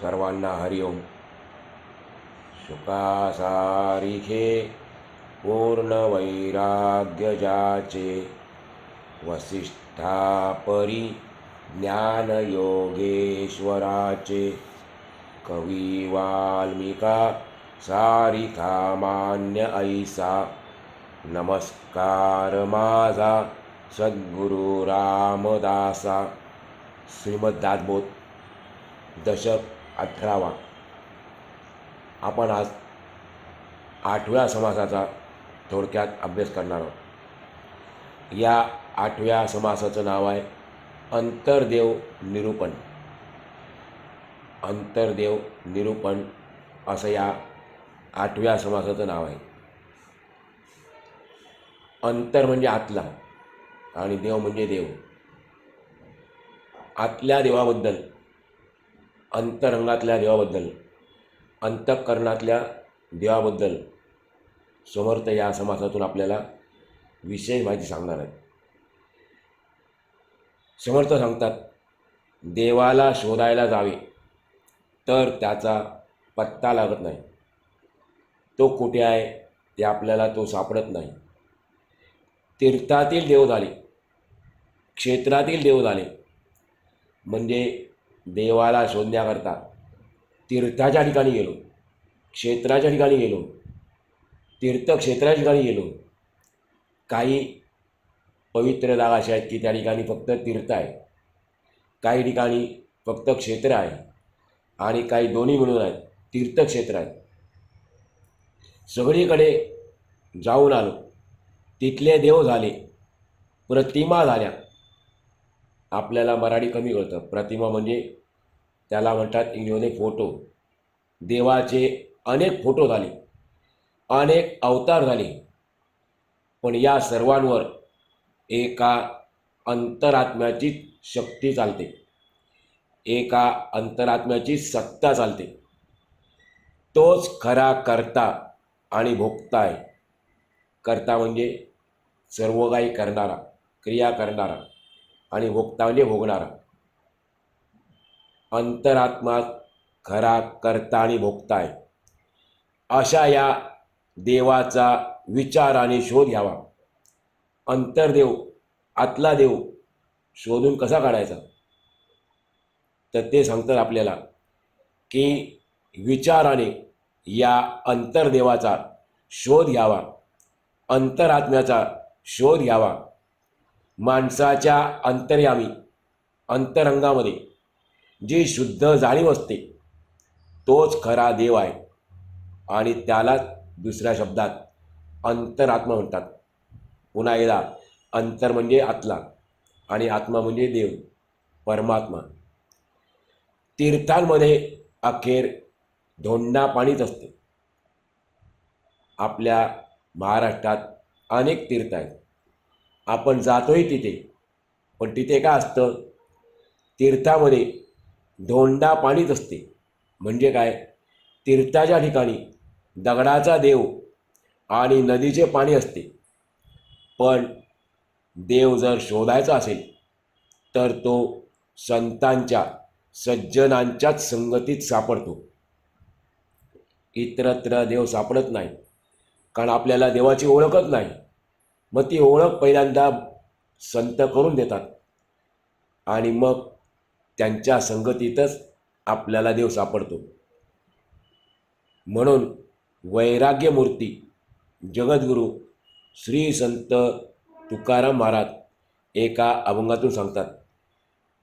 सर्वांना हरिओम. सुखासारिखे पूर्ण वैराग्य जाचे वसिष्ठापरी ज्ञानयोगेश्वराचे कवी वाल्मिका सारिका मान्य ऐसा. नमस्कार माझा सद्गुरु रामदासा. श्रीमद दशक अठरावा. आपण आज आठव्या समासाचा थोडक्यात अभ्यास करणार आहोत. या आठव्या समासाचं नाव आहे अंतर्देव निरूपण. अंतर्देव निरूपण असं या आठव्या समासाचं नाव आहे. अंतर म्हणजे आतला आणि देव म्हणजे देव. आतल्या देवाबद्दल अंतरंगातल्या देवाबद्दल अंतःकरणातल्या देवाबद्दल समर्थ या समासातून आपल्याला विशेष माहिती सांगणार आहेत. समर्थ सांगतात देवाला शोधायला जावे तर त्याचा पत्ता लागत नाही. तो कुठे आहे ते आपल्याला तो सापडत नाही. तीर्थातील देव झाले क्षेत्रातील देव झाले म्हणजे देवाला शोधण्याकरता तीर्थाच्या ठिकाणी गेलो. क्षेत्राच्या ठिकाणी गेलो. तीर्थक्षेत्राच्या ठिकाणी गेलो. काही पवित्र जागा अशा आहेत की त्या ठिकाणी फक्त तीर्थ आहे. काही ठिकाणी फक्त क्षेत्र आहे. आणि काही दोन्ही मिळून आहेत तीर्थक्षेत्र आहेत. सगळीकडे जाऊन आलो. तिथले देव झाले. प्रतिमा झाल्या. आपल्याला मराठी कमी कळतं. प्रतिमा म्हणजे त्याला म्हणतात इंग्रजीमध्ये फोटो. देवाचे अनेक फोटो झाले. अनेक अवतार झाले. पण या सर्वांवर एका अंतरात्म्याची शक्ती चालते. एका अंतरात्म्याची सत्ता चालते. तोच खरा करता आणि भोगता आहे. करता म्हणजे सर्व काही करणारा क्रिया करणारा आणि भोगता म्हणजे भोगणारा. अंतरात्मा खरा करता आणि भोगताय. अशा या देवाचा विचार आणि शोध घ्यावा. अंतर्देव आतला देव शोधून कसा काढायचा? तर ते सांगतात आपल्याला की विचाराने या अंतर्देवाचा शोध घ्यावा. अंतरात्म्याचा शोध घ्यावा. माणसाच्या अंतर्यामी अंतरंगामध्ये जी शुद्ध जाणीव असते तोच खरा देव आहे. आणि त्यालाच दुसऱ्या शब्दात अंतरात्मा म्हणतात. पुन्हा एकदा अंतर म्हणजे आतला आणि आत्मा म्हणजे देव परमात्मा. तीर्थांमध्ये अखेर धोंडा पाणीच असते. आपल्या महाराष्ट्रात अनेक तीर्थ आहेत. आपण जातोही तिथे पण तिथे काय असतं? तीर्थामध्ये धोंडा पाणीत असते. म्हणजे काय? तीर्थाच्या ठिकाणी दगडाचा देव आणि नदीचे पाणी असते. पण देव जर शोधायचा असेल तर तो संतांच्या सज्जनांच्याच संगतीत सापडतो. इतरत्र देव सापडत नाही कारण आपल्याला देवाची ओळखच नाही. मग ती ओळख पहिल्यांदा संत करून देतात. आणि मग त्यांच्या संगतीतच आपल्याला देव सापडतो. म्हणून वैराग्यमूर्ती जगद्गुरू श्री संत तुकाराम महाराज एका अभंगातून सांगतात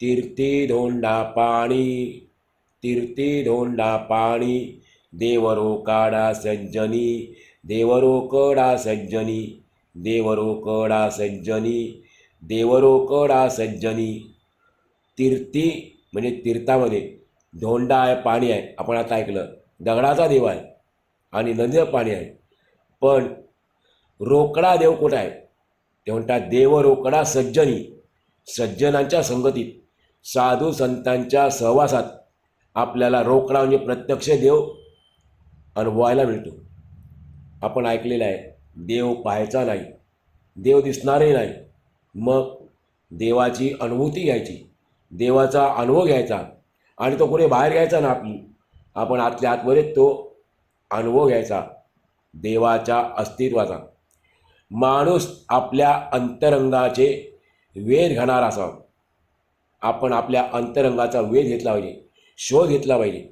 तीर्थी धोंडा पाणी तीर्थी धोंडा पाणी देवरो काडा सज्जनी देवरो कडा सज्जनी देवरो कडा सज्जनी देवरो कडा सज्जनी तीर्थी म्हणजे तीर्थामध्ये धोंडा आहे पाणी आहे. आपण आता ऐकलं दगडाचा देव आहे आणि नदीचं पाणी आहे. पण रोकडा देव कुठं आहे? ते म्हणतात देव रोकडा सज्जनी सज्जनांच्या संगतीत साधू संतांच्या सहवासात आपल्याला रोकडा म्हणजे प्रत्यक्ष देव अनुभवायला मिळतो. आपण ऐकलेलं आहे देव पाहायचा नाही देव दिसणारही नाही. मग देवाची अनुभूती घ्यायची. देवाचा अनुभव घ्यायचा आणि तो कुठे बाहेर घ्यायचा ना आपण आतल्या आतमध्ये तो अनुभव घ्यायचा. देवाच्या अस्तित्वाचा. माणूस आपल्या अंतरंगाचे वेध घेणार असावा. आपण आपल्या अंतरंगाचा वेध घेतला पाहिजे शोध घेतला पाहिजे.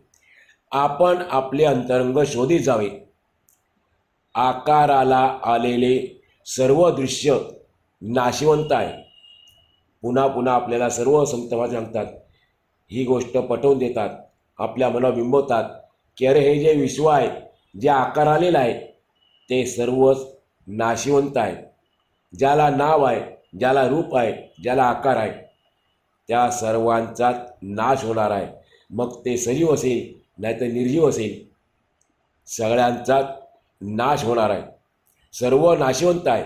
आपण आपले अंतरंग शोधित जावे. आकाराला आलेले सर्व दृश्य नाशिवंत आहे. पुन्हा पुन्हा आपल्याला सर्व संत सांगतात. ही गोष्ट पटवून देतात. आपल्या मना बिंबवतात. की अरे हे जे विश्व आहे जे आकार आलेलं आहे ते सर्वच नाशिवंत आहे ज्याला नाव आहे ज्याला रूप आहे ज्याला आकार आहे त्या सर्वांचाच नाश होणार आहे. मग ते सजीव असेल नाहीतर निर्जीव असेल सगळ्यांचाच नाश होणार आहे. सर्व नाशिवंत आहे.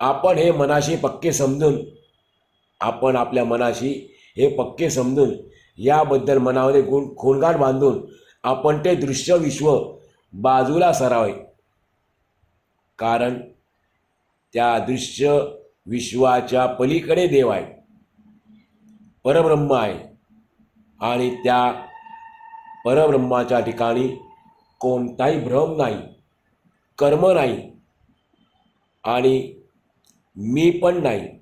आपण हे मनाशी पक्के समजून आपण आपल्या मनाशी हे पक्के समजून याबद्दल मनामध्ये गुण खोलगाट बांधून आपण ते दृश्य विश्व बाजूला सरावे. कारण त्या दृश्य विश्वाच्या पलीकडे देव आहे. परब्रह्म आहे. आणि त्या परब्रह्माच्या ठिकाणी कोणताही भ्रम नाही कर्म नाही आणि मी पण नाही.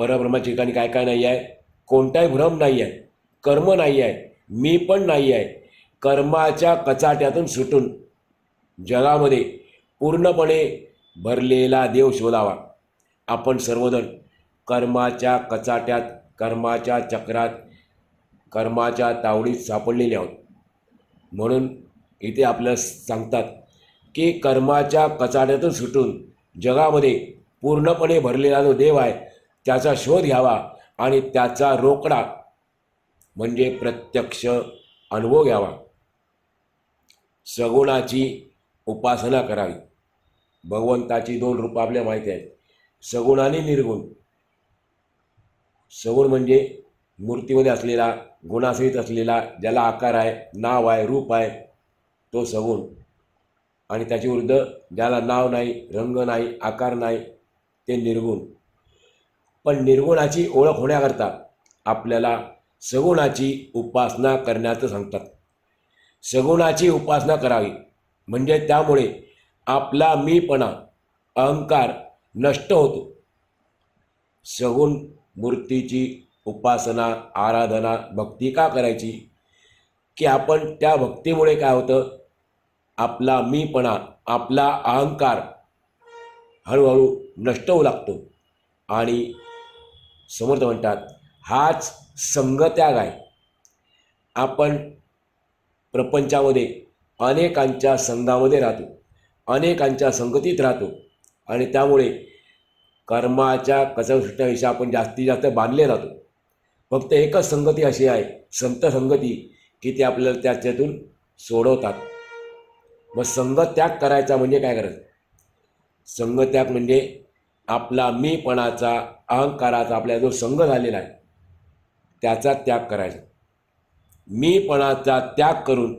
परब्रह्माच्या ठिकाणी काय काय नाही आहे कोणताही भ्रम नाही आहे कर्म नाही आहे मी पण नाही आहे कर्माच्या कचाट्यातून सुटून जगामध्ये पूर्णपणे भरलेला देव शोधावा. आपण सर्वजण कर्माच्या कचाट्यात कर्माच्या चक्रात कर्माच्या तावडीत सापडलेले आहोत. म्हणून इथे आपल्याला सांगतात की कर्माच्या कचाट्यातून सुटून जगामध्ये पूर्णपणे भरलेला जो देव आहे त्याचा शोध घ्यावा आणि त्याचा रोकडा म्हणजे प्रत्यक्ष अनुभव घ्यावा. सगुणाची उपासना करावी. भगवंताची दोन रूपं आपल्या माहिती आहेत. सगुण आणि निर्गुण. सगुण म्हणजे मूर्तीमध्ये असलेला गुणासहित असलेला ज्याला आकार आहे नाव आहे रूप आहे तो सगुण. आणि त्याच्या विरुद्ध ज्याला नाव नाही रंग नाही आकार नाही ते निर्गुण. पण निर्गुणाची ओळख होण्याकरता आपल्याला सगुणाची उपासना करण्याचं सांगतात. सगुणाची उपासना करावी म्हणजे त्यामुळे आपला मीपणा अहंकार नष्ट होतो. सगुण मूर्तीची उपासना आराधना भक्ती का करायची? की आपण त्या भक्तीमुळे काय होतं? आपला मीपणा आपला अहंकार हळूहळू नष्ट होऊ लागतो आणि समर्थ म्हणतात. हाच संगत्याग आहे. आपण प्रपंचामध्ये अनेकांच्या संघामध्ये राहतो. अनेकांच्या संगतीत राहतो. आणि त्यामुळे कर्माच्या कचवसुट्याविषयी आपण जास्तीत जास्त बांधले राहतो. फक्त एकच संगती अशी आहे संत संगती की ते आपल्याला त्याच्यातून सोडवतात. मग संगत्याग करायचा म्हणजे काय करायचं संगत्याग म्हणजे आपला मीपणाचा अहंकाराचा आपल्या जो संघ झालेला आहे त्याचा त्याग करायचा. मीपणाचा त्याग करून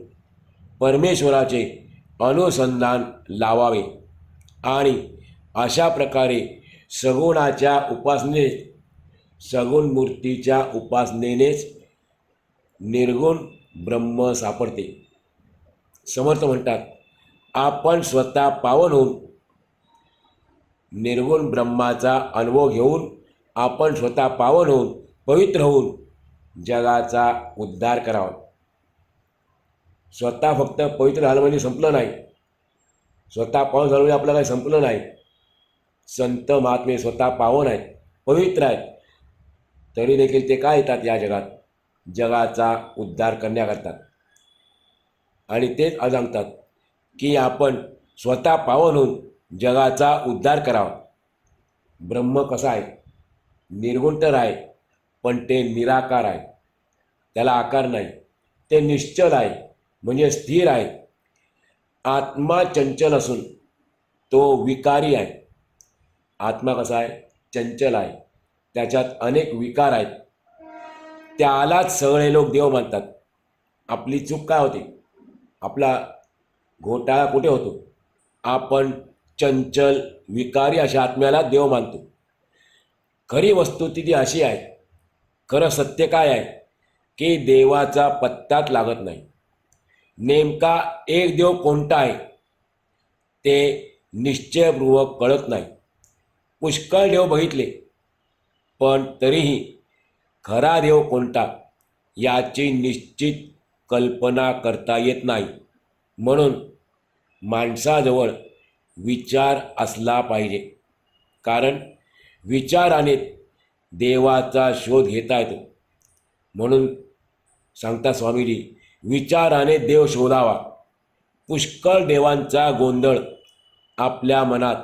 परमेश्वराचे अनुसंधान लावावे आणि अशा प्रकारे सगुणाच्या उपासने सगुण मूर्तीच्या उपासनेनेच निर्गुण ब्रह्म सापडते. समर्थ म्हणतात आपण स्वतः पावन होऊन निर्गुण ब्रह्माचा अनुभव घेऊन आपण स्वतः पावन होऊन पवित्र होऊन जगाचा उद्धार करावा. स्वतः फक्त पवित्र झालं म्हणजे संपलं नाही. स्वतः पावन झालं म्हणजे आपलं काही संपलं नाही. संत महात्मे स्वतः पावन आहेत पवित्र आहेत. तरी देखील ते काय येतात या जगात? जगाचा उद्धार करण्याकरता आणि तेच सांगतात की आपण स्वतः पावन होऊन जगाचा उद्धार करावा. ब्रह्म कसा आहे? निर्गुण तर आहे पण ते निराकार आहे. त्याला आकार नाही. ते निश्चल आहे म्हणजे स्थिर आहे. आत्मा चंचल असून तो विकारी आहे. आत्मा कसा आहे? चंचल आहे. त्याच्यात अनेक विकार आहेत. त्यालाच सगळे लोक देव मानतात. आपली चूक काय होती? आपला घोटाळा कुठे होतो? आपण चंचल विकारी अशा आत्म्याला देव मानतो. खरी वस्तुस्थिती अशी आहे. खरं सत्य काय आहे? की देवाचा पत्ताच लागत नाही. नेमका एक देव कोणता आहे? ते निश्चयपूर्वक कळत नाही. पुष्कळ देव बघितले. पण तरीही खरा देव कोणता? याची निश्चित कल्पना करता येत नाही. म्हणून माणसाजवळ विचार असला पाहिजे. कारण विचाराने देवाचा शोध घेता येतो म्हणून सांगता स्वामीजी विचाराने देव शोधावा. पुष्कळ देवांचा गोंधळ आपल्या मनात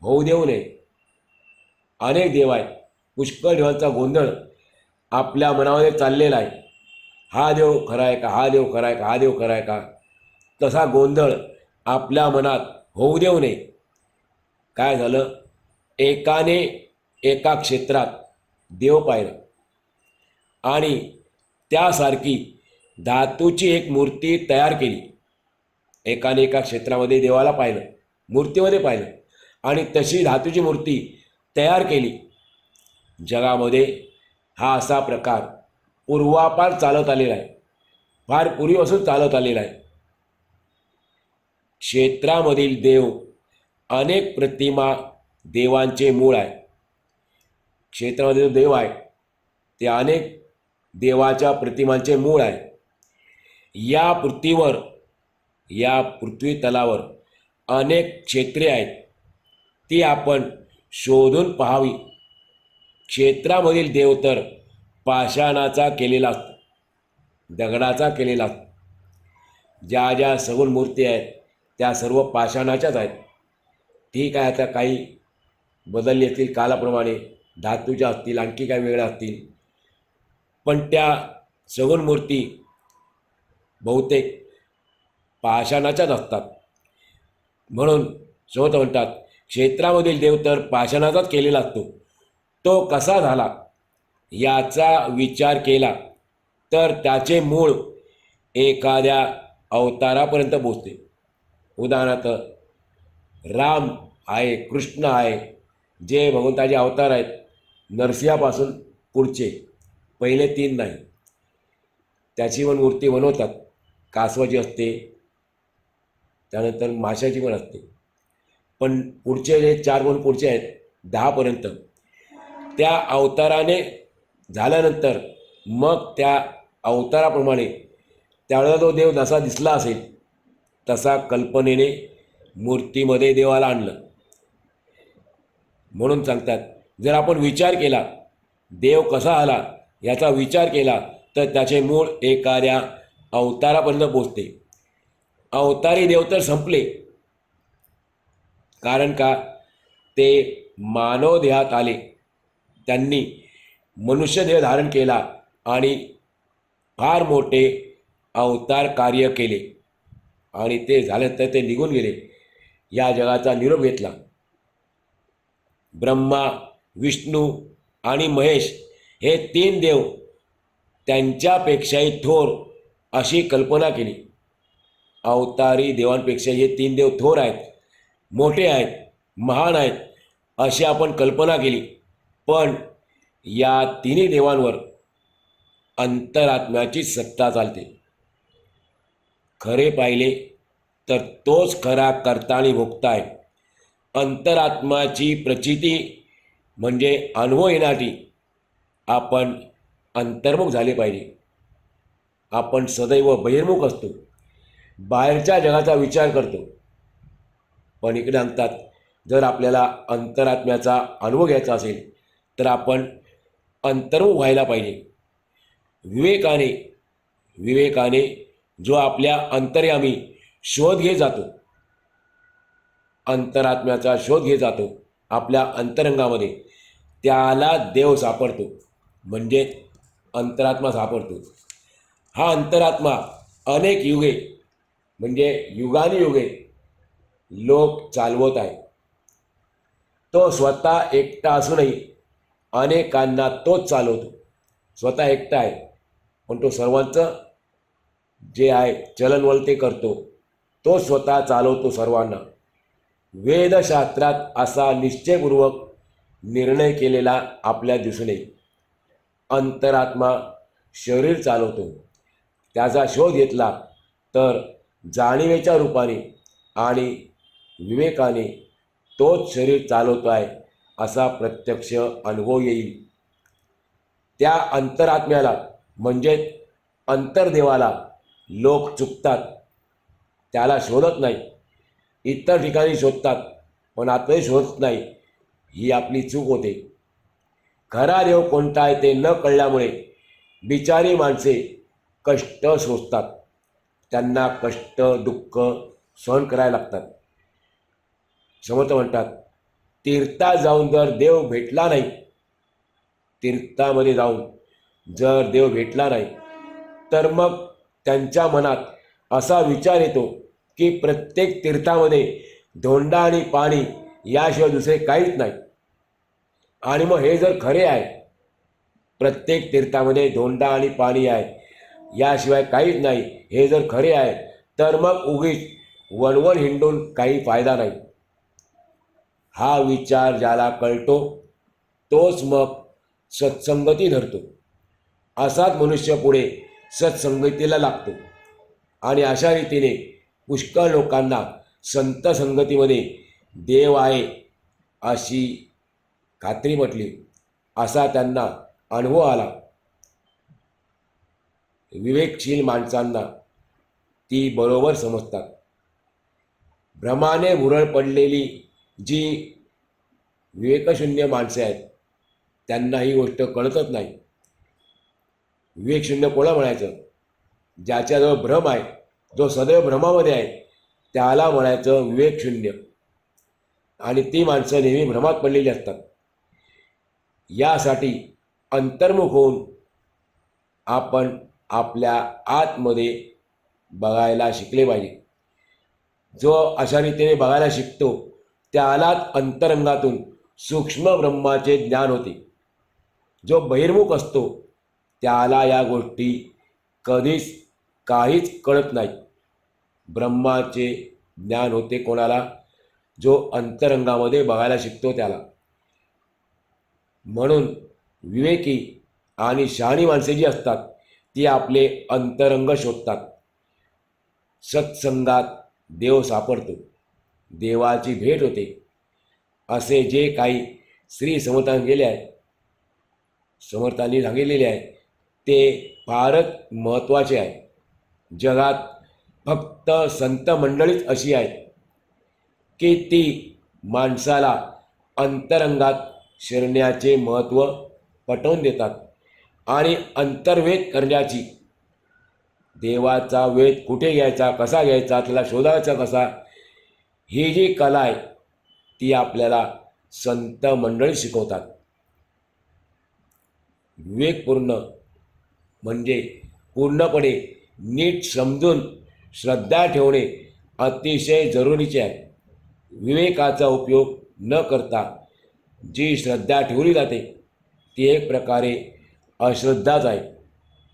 होऊ देऊ नये. अनेक देव आहेत पुष्कळ देवांचा गोंधळ आपल्या मनामध्ये चाललेला आहे. हा देव खरा आहे का? हा देव खरा आहे का? हा देव खरा आहे का? तसा गोंधळ आपल्या मनात होऊ देऊ नये. काय झालं? एकाने एका क्षेत्रात देव पाहिलं. आणि त्यासारखी धातूची एक मूर्ती तयार केली. एकाने एका क्षेत्रामध्ये देवाला पाहिलं मूर्तीमध्ये पाहिलं. आणि तशी धातूची मूर्ती तयार केली. जगामध्ये हा असा प्रकार पूर्वापार चालत आलेला आहे. फार पूर्वीपासून चालत आलेला आहे. क्षेत्रामधील देव अनेक प्रतिमा देवांचे मूळ आहे क्षेत्रामध्ये जो देव आहे ते अनेक देवाच्या प्रतिमांचे मूळ आहे. या पृथ्वीवर या पृथ्वी तलावर अनेक क्षेत्रे आहेत. ती आपण शोधून पाहावी. क्षेत्रामधील देव तर पाषाणाचा केलेला असतो दगडाचा केलेला असतो. ज्या ज्या सगुण मूर्ती आहेत त्या सर्व पाषाणाच्याच आहेत. ठीक आहे आता काही बदलली असतील कालाप्रमाणे. धातूच्या असतील आणखी काही वेगळ्या असतील. पण त्या सगुण मूर्ती बहुतेक पाषाणाच्याच असतात. म्हणून स्वत म्हणतात क्षेत्रामधील देव तर पाषाणाचाच केलेला असतो. तो कसा झाला? याचा विचार केला तर त्याचे मूळ एखाद्या अवतारापर्यंत पोचते उदाहरणार्थ राम आहे कृष्ण आहे जे भगवंताचे अवतार आहेत नरसिंहापासून पुढचे. पहिले तीन नाही. त्याची पण मूर्ती बनवतात. कासवाची असते. त्यानंतर माशाची पण असते. पण पुढचे जे चार गुण पुढचे आहेत दहापर्यंत त्या अवताराने झाल्यानंतर मग त्या अवताराप्रमाणे त्यावेळेला तो देव जसा दिसला असेल तसा कल्पनेने मूर्तीमध्ये देवाला आणलं. म्हणून सांगतात जर आपण विचार केला देव कसा आला याचा विचार केला तर त्याचे मूळ एखाद्या अवतारापर्यंत पोचते. अवतारी देव तर संपले. कारण का? ते मानव देहात आले. त्यांनी मनुष्यदेह धारण केला आणि फार मोठे अवतार कार्य केले. आणि ते झाल्यानंतर ते निघून गेले. या जगाचा निरोप घेतला. ब्रह्मा विष्णू आणि महेश हे तीन देव त्यांच्यापेक्षाही थोर अशी कल्पना केली. अवतारी देवांपेक्षा हे तीन देव थोर आहेत मोठे आहेत महान आहेत अशी आपण कल्पना केली. पण या तिन्ही देवांवर अंतरात्म्याची सत्ता चालते. खरे पाहिले तर तोच खरा करता आणि भोगता आहे अंतरात्माची प्रचिती म्हणजे अनुभव येण्यासाठी आपण अंतर्मुख झाले पाहिजे. आपण सदैव बहिर्मुख असतो. बाहेरच्या जगाचा विचार करतो. पण इकडे सांगतात जर आपल्याला अंतरात्म्याचा अनुभव घ्यायचा असेल तर आपण अंतर्मुख व्हायला पाहिजे. विवेकाने विवेकाने जो आपल्या अंतर्यामी शोध घेत जातो अंतरात्म्याचा शोध घेत जातो आपल्या अंतरंगामध्ये. त्याला देव सापडतो. म्हणजे अंतरात्मा सापडतो. हा अंतरात्मा अनेक युगे म्हणजे युगानुयुगे लोक चालवत आहे. तो स्वतः एकटा असूनही अनेकांना तोच चालवतो. स्वतः एकटा आहे. पण तो सर्वांचं जे आहे चलनवल ते करतो. तो स्वतः चालवतो सर्वांना. वेदशास्त्रात असा निश्चयपूर्वक निर्णय केलेला आपल्या दिसून येईल अंतरात्मा शरीर चालवतो. त्याचा शोध घेतला तर जाणीवेच्या रूपाने आणि विवेकाने तोच शरीर चालवतो आहे असा प्रत्यक्ष अनुभव येईल. त्या अंतरात्म्याला म्हणजेच अंतर्देवाला लोक चुकतात. त्याला शोधत नाही. इतर ठिकाणी शोधतात पण आताही शोधत नाही. ही आपली चूक होते. खरा देव कोणता आहे ते न कळल्यामुळे बिचारी माणसे कष्ट सोसतात. त्यांना कष्ट दुःख सहन करायला लागतात. समर्थ म्हणतात तीर्था जाऊन जर देव भेटला नाही तीर्थामध्ये जाऊन जर देव भेटला नाही तर मग त्यांच्या मनात असा विचार येतो की प्रत्येक तीर्थामध्ये धोंडा आणि पाणी याशिवाय दुसरे काहीच नाही. आणि मग हे जर खरे आहे प्रत्येक तीर्थामध्ये धोंडा आणि पाणी आहे याशिवाय काहीच नाही. हे जर खरे आहे तर मग उगीच वणवण हिंडून काही फायदा नाही. हा विचार ज्याला कळतो तोच मग सत्संगती धरतो. असाच मनुष्य पुढे सत्संगतीला लागतो. आणि अशा रीतीने पुष्कळ लोकांना संत संगतीमध्ये देव आहे अशी खात्री म्हटली असा त्यांना अनुभव आला. विवेकशील माणसांना ती बरोबर समजतात. भ्रमाने भुरळ पडलेली जी विवेकशून्य माणसे आहेत त्यांना ही गोष्ट कळतच नाही. विवेकशून्य कोणा म्हणायचं? ज्याच्याजवळ भ्रम आहे जो सदैव भ्रमामध्ये आहे त्याला म्हणायचं विवेकशून्य. आणि ती माणसं नेहमी भ्रमात पडलेली असतात. यासाठी अंतर्मुख होऊन आपण आपल्या आतमध्ये बघायला शिकले पाहिजे. जो अशा रीतीने बघायला शिकतो त्यालाच अंतरंगातून सूक्ष्म ब्रह्माचे ज्ञान होते. जो बहिर्मुख असतो त्याला या गोष्टी कधीच काहीच कळत नाही. ब्रह्माचे ज्ञान होते कोणाला? जो अंतरंगामध्ये बघायला शिकतो त्याला. म्हणून विवेकी आणि शहाणी माणसे जी असतात ती आपले अंतरंग शोधतात. सत्संगात देव सापडतो देवाची भेट होते. असे जे काही श्री समर्थान गेले आहे समर्थांनी सांगितलेले आहे ते फारच महत्त्वाचे आहे. जगात फक्त संत मंडळीच अशी आहेत की ती माणसाला अंतरंगात शिरण्याचे महत्त्व पटवून देतात आणि अंतर्वेद करण्याची. देवाचा वेद कुठे घ्यायचा कसा घ्यायचा त्याला शोधायचा कसा ही जी कला आहे ती आपल्याला संत मंडळी शिकवतात. विवेकपूर्ण म्हणजे पूर्णपणे नीट समजून श्रद्धा ठेवणे अतिशय जरुरीचे आहे. विवेकाचा उपयोग न करता जी श्रद्धा ठेवली जाते ती एक प्रकारे अश्रद्धाच आहे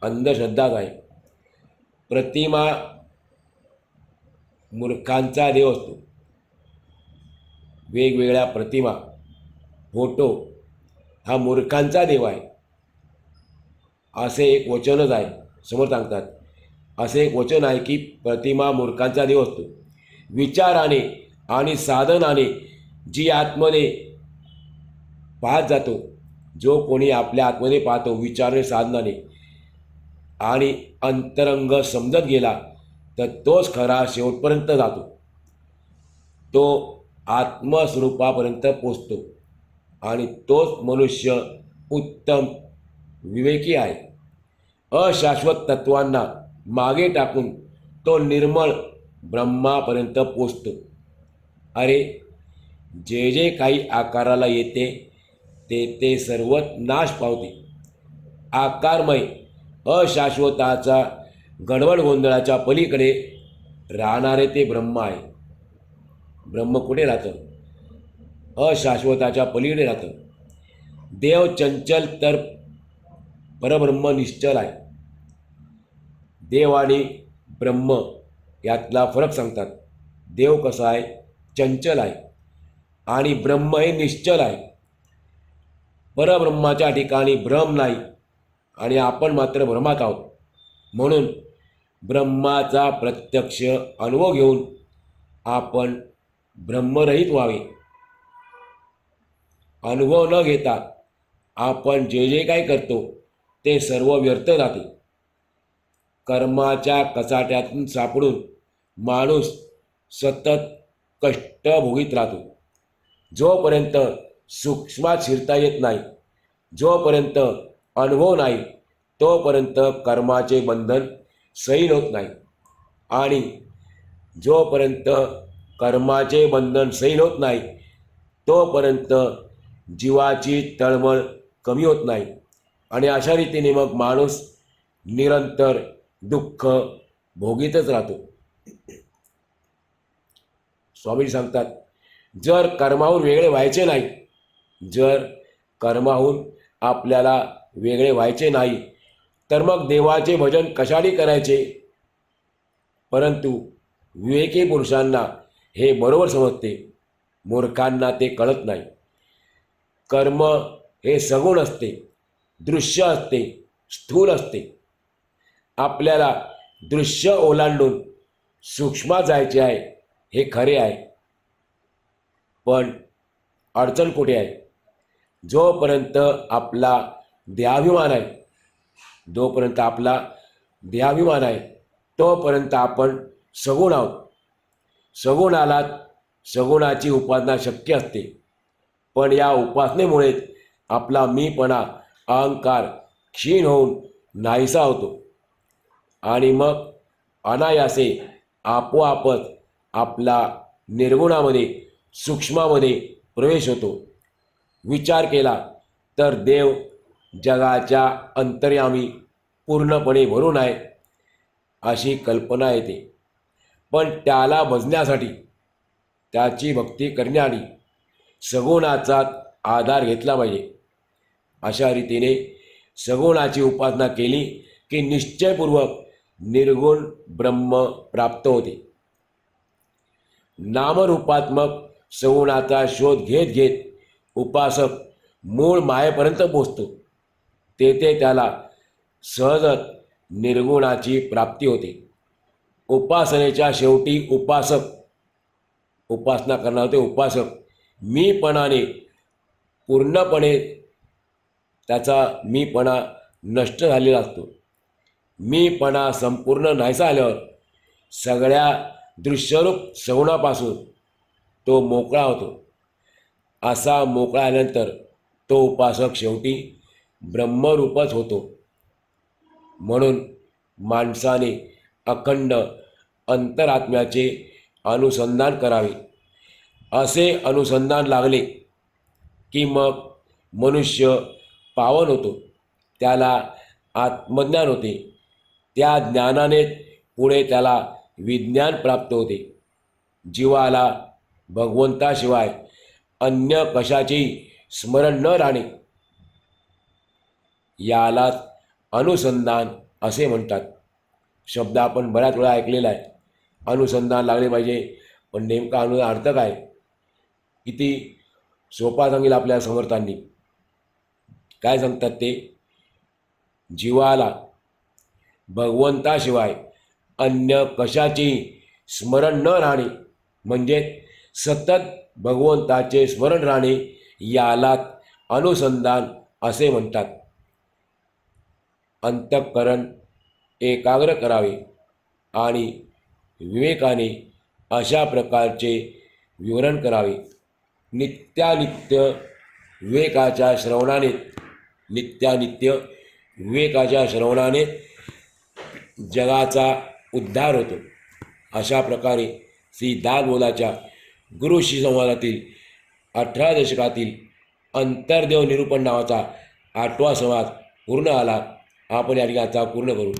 अंधश्रद्धाच आहे. प्रतिमा मूर्खांचा देव असतो. वेगवेगळ्या प्रतिमा फोटो हा मूर्खांचा देव आहे. असे एक वचनच आहे समोर सांगतात. असे एक वचन आहे की प्रतिमा मूर्खांचा देव असतो. विचाराने आणि साधनाने जी आतमध्ये पाहत जातो. जो कोणी आपल्या आतमध्ये पाहतो विचारणे साधनाने आणि अंतरंग समजत गेला तर तोच खरा शेवटपर्यंत जातो. तो आत्मस्वरूपापर्यंत पोचतो आणि तोच मनुष्य उत्तम विवेकी आहे. अशाश्वत तत्वांना मागे टाकून तो निर्मळ ब्रह्मापर्यंत पोचतो. अरे जे जे काही आकाराला येते ते ते सर्व नाश पावते. आकारमय अशाश्वताचा गडबड गोंधळाच्या पलीकडे राहणारे ते ब्रह्म आहे. ब्रह्म कुठे राहतं? अशाश्वताच्या पलीकडे राहतं. देव चंचल तर परब्रह्म निश्चल आहे. देव आणि ब्रह्म यातला फरक सांगतात. देव कसा आहे? चंचल आहे. आणि ब्रह्म हे निश्चल आहे. परब्रह्माच्या ठिकाणी भ्रम नाही. आणि आपण मात्र भ्रमात आहोत. म्हणून ब्रह्माचा प्रत्यक्ष अनुभव घेऊन आपण ब्रह्मरहित व्हावे. अनुभव न घेता आपण जे जे काही करतो ते सर्व व्यर्थ जाते. कर्माच्या कचाट्यातून सापडून माणूस सतत कष्ट भोगीत राहतो. जोपर्यंत सूक्ष्मात शिरता येत नाही. जोपर्यंत अनुभव नाही तोपर्यंत कर्माचे बंधन सैल होत नाही. आणि जोपर्यंत कर्माचे बंधन सैल होत नाही तोपर्यंत जीवाची तळमळ कमी होत नाही. आणि अशा रीतीने मग माणूस निरंतर दुःख भोगीतच राहतो. स्वामी सांगतात जर कर्माहून वेगळे व्हायचे नाही जर कर्माहून आपल्याला वेगळे व्हायचे नाही तर मग देवाचे भजन कशाने करायचे? परंतु विवेकी पुरुषांना हे बरोबर समजते. मूर्खांना ते कळत नाही. कर्म हे सगुण असते दृश्य असते स्थूल असते. आपल्याला दृश्य ओलांडून सूक्ष्मा जायचे आहे हे खरे आहे. पण अडचण कुठे आहे? जोपर्यंत आपला देहाभिमान आहे जोपर्यंत आपला देहाभिमान आहे तोपर्यंत आपण सगुण आहोत. सगुणाला सगुणाची उपासना शक्य असते. पण या उपासनेमुळे आपला मीपणा अहंकार क्षीण होऊन नाहीसा होतो. आणि मग अनायासे आपोआपच आपला निर्गुणामध्ये सूक्ष्मामध्ये प्रवेश होतो. विचार केला तर देव जगाच्या अंतर्यामी पूर्णपणे भरून आहे अशी कल्पना येते. पण त्याला भजण्यासाठी त्याची भक्ती करण्याआधी सगुणाचा आधार घेतला पाहिजे. अशा रीतीने सगुणाची उपासना केली की निश्चयपूर्वक निर्गुण ब्रह्म प्राप्त होते. नामरूपात्मक सगुणाचा शोध घेत घेत उपासक मूळ मायेपर्यंत पोचतो. तेथे त्याला सहजच निर्गुणाची प्राप्ती होते. उपासनेच्या शेवटी उपासक उपासना करणार होते उपासक. मीपणाने पूर्णपणे त्याचा मीपणा नष्ट झालेला असतो. मीपणा संपूर्ण नाहीसा आल्यावर सगळ्या दृश्यरूप सगुणापासून तो मोकळा होतो. असा मोकळा आल्यानंतर तो उपासक शेवटी ब्रह्मरूपच होतो. म्हणून माणसाने अखंड अंतरात्म्याचे अनुसंधान करावे. असे अनुसंधान लागले की मग मनुष्य पावन होतो. त्याला आत्मज्ञान होते. त्या ज्ञानाने पुढे त्याला विज्ञान प्राप्त होते. जीवाला भगवंताशिवाय अन्य कशाची स्मरण न राहणे. यालाच अनुसंधान असे म्हणतात. शब्द आपण बऱ्याच वेळा ऐकलेला आहे. अनुसंधान लागले पाहिजे पण नेमका अनु अर्थ काय? किती सोपा सांगेल आपल्या समर्थांनी. काय सांगतात ते? जीवाला भगवंताशिवाय अन्य कशाची स्मरण न राहणे म्हणजे सतत भगवंताचे स्मरण राहणे यालाच अनुसंधान असे म्हणतात. अंतःकरण एकाग्र करावे आणि विवेकाने अशा प्रकारचे विवरण करावे. नित्यानित्य विवेकाच्या श्रवणाने नित्यानित्य विवेकाच्या श्रवणाने जगाचा उद्धार होतो. अशा प्रकारे श्री दासबोधाच्या गुरुशी संवादातील अठरा दशकातील अंतर्देव निरूपण नावाचा आठवा संवाद पूर्ण आला. आपण या ठिकाणचा पूर्ण करू.